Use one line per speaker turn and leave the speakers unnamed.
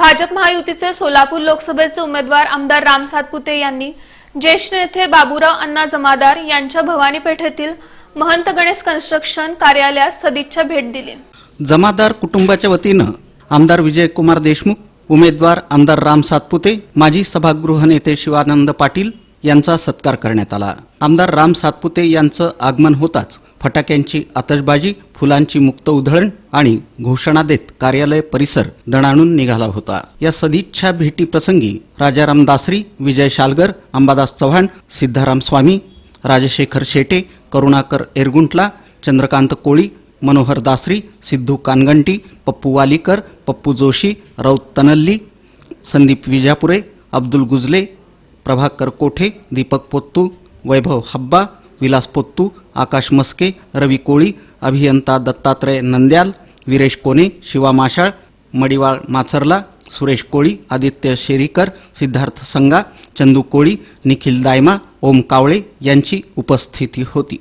भाजप महायुतीचे सोलापूर लोकसभेचे उमेदवार आमदार राम सातपुते यांनी ज्येष्ठ नेते बाबूराव अण्णा जमादार यांच्या भवानी पेठेतील महंत गणेश कन्स्ट्रक्शन कार्यालयास सदिच्छा भेट दिली.
जमादार कुटुंबाच्या वतीनं आमदार विजयकुमार देशमुख उमेदवार आमदार राम सातपुते माजी सभागृह नेते शिवानंद पाटील यांचा सत्कार करण्यात आला. आमदार राम सातपुते यांचं आगमन होताच फटाक्यांची आतषबाजी फुलांची मुक्त उधळण आणि घोषणा देत कार्यालय परिसर दणाणून निघाला होता. या सदिच्छा भेटीप्रसंगी राजाराम दासरी विजय शालगर अंबादास चव्हाण सिद्धाराम स्वामी राजशेखर शेटे करुणाकर एरगुंटला चंद्रकांत कोळी मनोहर दासरी सिद्धू कानगंटी पप्पू वालीकर पप्पू जोशी राऊत तनल्ली संदीप विजापुरे अब्दुल गुजले प्रभाकर कोठे दीपक पोत्तू वैभव हब्बा विलास पोत्तू आकाश मस्के रवी कोळी अभियंता दत्तात्रय नंद्याल विरेश कोने शिवा माशाळ मडिवाळ माचरला सुरेश कोळी आदित्य शेरीकर सिद्धार्थ संगा चंदू कोळी निखिल दायमा ओम कावळे यांची उपस्थिती होती.